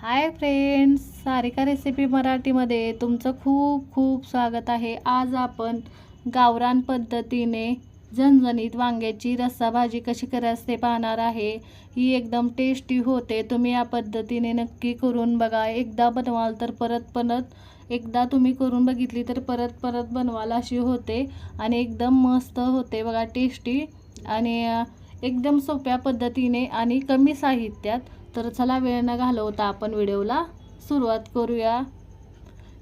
Hi friends Sarika recipe मराठीमध्ये तुमचं खूप खूप स्वागत आहे. आज आपण गावरान पद्धतीने झणझणीत वांग्याची रस्सा भाजी कशी करायची ते पाहणार आहे. ही एकदम टेस्टी होते. तुम्ही या पद्धतीने नक्की करून बघा. एकदा बनवाल तर परत परत एकदा तुम्ही करून बघितली तर परत परत बनवाल अशी होते आणि एकदम मस्त होते बघा टेस्टी आणि एकदम सोप्या पद्धतीने आणि कमी साहित्यात तर चला वेळ न घालवता आपण व्हिडिओला सुरुवात करूया.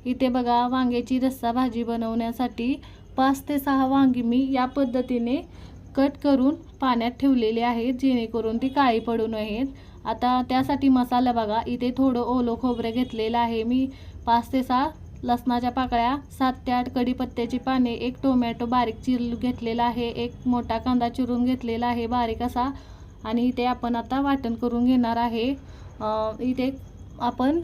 इथे बघा वांग्याची रस्सा भाजी बनवण्यासाठी पाच ते सहा वांगी मी या पद्धतीने कट करून पाण्यात ठेवलेली आहेत जेणेकरून ती काळी पडू नयेत. आता त्यासाठी मसाला बघा इथे थोडं ओलं खोबरं घेतलेलं आहे मी. पाच ते सहा लसणाच्या पाकळ्या सात ते आठ कढीपत्त्याची पाने एक टोमॅटो बारीक चिर घेतलेला आहे एक मोठा कांदा चिरून घेतलेला आहे बारीक असा आणि इथे आपण आता वाटण करून घेणार आहे. इथे आपण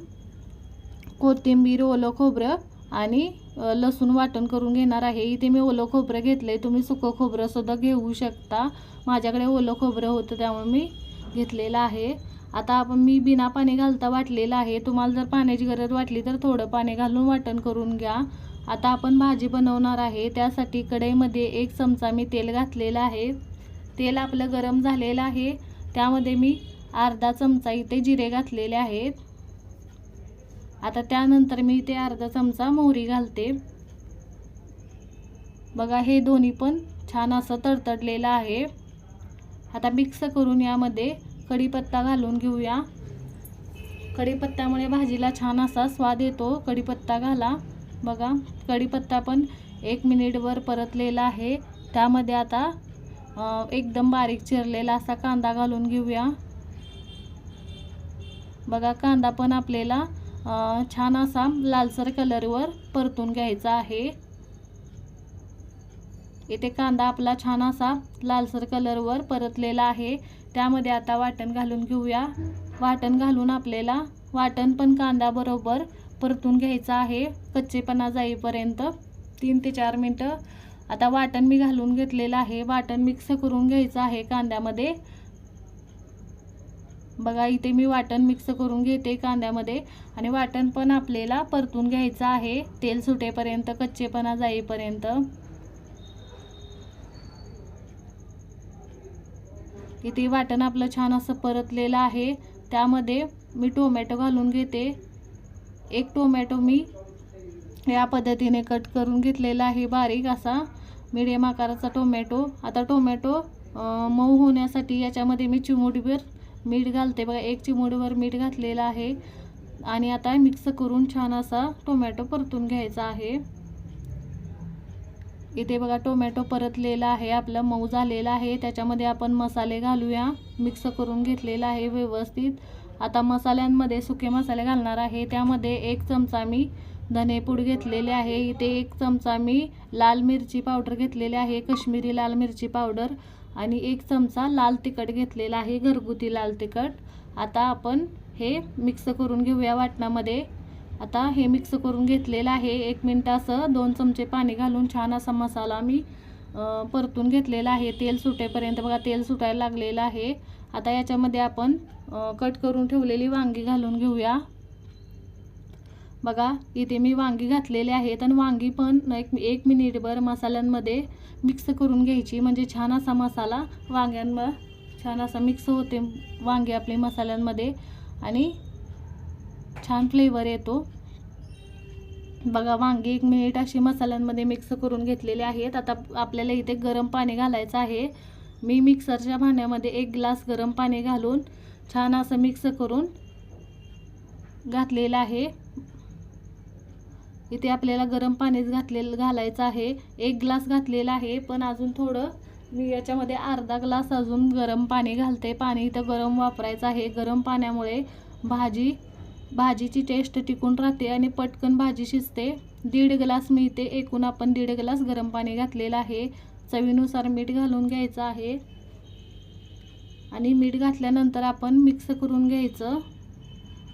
कोथिंबीर ओलं खोबरं आणि लसूण वाटण करून घेणार आहे. इथे मी ओलं खोबरं घेतलं आहे तुम्ही सुकं खोबरंसुद्धा घेऊ शकता. माझ्याकडे ओलं खोबरं होतं त्यामुळे मी घेतलेलं आहे. आता आपण मी बिना पाणी घालता वाटलेलं आहे. तुम्हाला जर पाण्याची गरज वाटली तर थोडं पाणी घालून वाटण करून घ्या. आता आपण भाजी बनवणार आहे. त्यासाठी कढईमध्ये एक चमचा मी तेल घातलेलं आहे. तेल आपलं गरम झालेलं आहे. त्यामध्ये मी अर्धा चमचा इथे जिरे घातलेले आहेत. आता त्यानंतर मी इथे अर्धा चमचा मोहरी घालते. बघा हे दोन्ही पण छान असं तडतडलेलं आहे. आता मिक्स करून यामध्ये कढीपत्ता घालून घेऊया. कढीपत्त्यामुळे भाजीला छान असा स्वाद येतो. कढीपत्ता घाला. बघा कढीपत्ता पण एक मिनिटवर परतलेला आहे. त्यामध्ये आता एकदम बारीक चिरलेला असा कांदा घालून घेऊया. बघा कांदा पण आपल्याला छान असा लालसर कलरवर परतून घ्यायचा आहे. इथे कांदा आपला छान असा लालसर कलरवर परतलेला आहे. त्यामध्ये आता वाटण घालून घेऊया. वाटण घालून आपल्याला वाटण पण कांद्याबरोबर परतून घ्यायचं आहे. कच्चेपणा जाईपर्यंत तीन ते चार मिनटं आता वाटण मी घालून घेतलेलं आहे. वाटण मिक्स करून घ्यायचं आहे कांद्यामध्ये. बघा इथे मी वाटण मिक्स करून घेते कांद्यामध्ये. आणि वाटण पण आपल्याला परतून घ्यायचं आहे. तेल सुटेपर्यंत कच्चेपणा जाईपर्यंत. इथे वाटण आपलं छान असं परतलेलं आहे. त्यामध्ये मी टोमॅटो घालून घेते. एक टोमॅटो मी या पद्धतीने कट करून घेतलेला आहे बारीक असा मिडियम आकाराचा टोमॅटो आता टोमॅटो मऊ होण्यासाठी याच्यामध्ये मी चिमुडीभर मीठ घालते. बघा एक चिमुडीभर मीठ घातलेलं आहे. आणि आता मिक्स करून छान असा टोमॅटो परतून घ्यायचा आहे. इथे बघा टोमॅटो परतलेला आहे. आपलं मऊ झालेला आहे. त्याच्यामध्ये आपण मसाले घालूया. मिक्स करून घेतलेला आहे व्यवस्थित. आता मसाल्यांमध्ये सुके मसाले घालणार आहे. त्यामध्ये एक चमचा मी धनेपूड घेतलेले आहे. इथे एक चमचा मी लाल मिरची पावडर घेतलेली आहे कश्मीरी लाल मिरची पावडर. आणि एक चमचा लाल तिखट घेतलेला आहे घरगुती लाल तिखट. आता आपण हे मिक्स करून घेऊया वाटणामध्ये. आता हे मिक्स करून घेतलेलं आहे. एक मिनटं असं दोन चमचे पाणी घालून छान असा मसाला मी परतून घेतलेला आहे. तेल सुटेपर्यंत बघा तेल सुटायला लागलेलं आहे. आता याच्यामध्ये आपण कट करून ठेवलेली वांगी घालून घेऊया. बघा इथे मी वांगी घातलेले आहेत आणि वांगी पण एक एक मिनिटभर मसाल्यांमध्ये मिक्स करून घ्यायची. म्हणजे छान असा मसाला वांग्यांवर छान असा मिक्स होते वांगे आपले मसाल्यांमध्ये. आणि छान फ्लेवर येतो. बघा वांगी एक मिनिट अशी मसाल्यांमध्ये मिक्स करून घेतलेले आहेत. आता आपल्याला इथे गरम पाणी घालायचं आहे. मी मिक्सरच्या भांड्यामध्ये एक ग्लास गरम पाणी घालून छान असं मिक्स करून घातलेलं आहे. इथे आपल्याला गरम पाणीच घातलेलं घालायचं आहे. एक ग्लास घातलेला आहे पण अजून थोडं मी याच्यामध्ये अर्धा ग्लास अजून गरम पाणी घालते. पाणी इथं गरम वापरायचं आहे. गरम पाण्यामुळे भाजी भाजीची टेस्ट टिकून राहते आणि पटकन भाजी शिजते. दीड ग्लास मी इथे एकूण आपण दीड ग्लास गरम पाणी घातलेलं आहे. चवीनुसार मीठ घालून घ्यायचं आहे. आणि मीठ घातल्यानंतर आपण मिक्स करून घ्यायचं.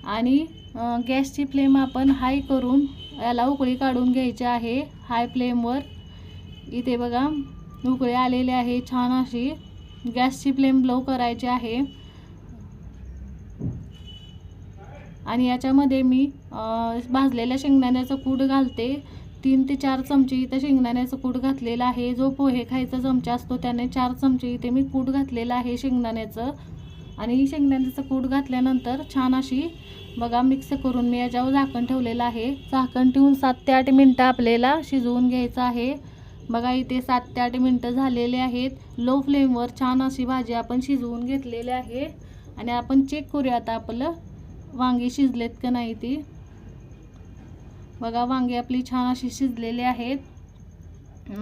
आणि गॅसची फ्लेम आपण हाय करून याला उकळी काढून घ्यायची आहे. हाय फ्लेमवर. इथे बघा उकळी आलेली आहे छान अशी. गॅसची फ्लेम लो करायची आहे. आणि याच्यामध्ये मी भाजलेल्या शेंगदाण्याचं कूट घालते. तीन ते चार चमचे इथं शेंगदाण्याचं कूट घातलेलं आहे. जो पोहे खायचा चमचा असतो त्याने चार चमचे इथे मी कूट घातलेलं आहे शेंगदाण्याचं. आणि शेंगदाण्याचं कूट घातल्यानंतर छान अशी बघा मिक्स करून मी याच्यावर झाकण ठेवलेलं आहे. झाकण ठेवून सात ते आठ मिनटं आपल्याला शिजवून घ्यायचं आहे. बघा इथे सात ते आठ मिनटं झालेले आहेत. लो फ्लेमवर छान अशी भाजी आपण शिजवून घेतलेली आहे. आणि आपण चेक करूया आता आपलं वांगी शिजलेत का नाही ती. बघा वांगी आपली छान अशी शिजलेली आहेत.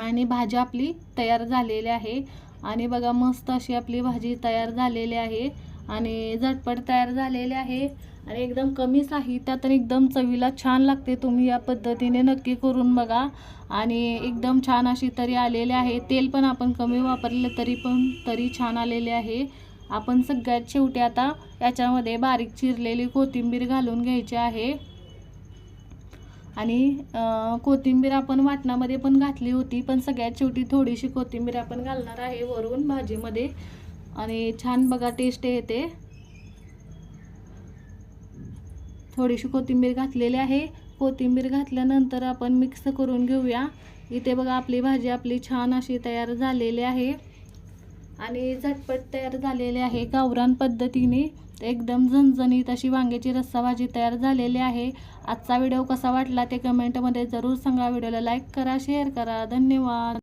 आणि भाजी आपली तयार झालेली आहे. आणि बघा मस्त अशी आपली भाजी तयार झालेली आहे. आणि झटपट तयार झालेले आहे. आणि एकदम कमी साहित्यात आणि एकदम चवीला छान लागते. तुम्ही या पद्धतीने नक्की करून बघा. आणि एकदम छान अशी तरी आलेले आहे. तेल पण आपण कमी वापरले तरी पण तरी छान आलेले आहे. आपण सगळ्यात शेवटी आता याच्यामध्ये बारीक चिरलेली कोथिंबीर घालून घ्यायची आहे. आणि कोथिंबीर आपण वाटणामध्ये पण घातली होती पण सगळ्यात शेवटी थोडीशी कोथिंबीर आपण घालणार आहे वरून भाजीमध्ये. आणि छान बघा टेस्ट येते. थोडीशी कोथिंबीर घातलेली आहे. कोथिंबीर घातल्यानंतर आपण मिक्स करून घेऊया. इथे बघा आपली भाजी आपली छान अशी तयार झालेली आहे. आणि झटपट तयार झालेली आहे गावरान पद्धतीने. एकदम झणझणीत अशी वांग्याची रस्सा भाजी तयार झालेली आहे. आजचा व्हिडिओ कसा वाटला ते कमेंटमध्ये जरूर सांगा. व्हिडिओला लाईक करा शेअर करा. धन्यवाद.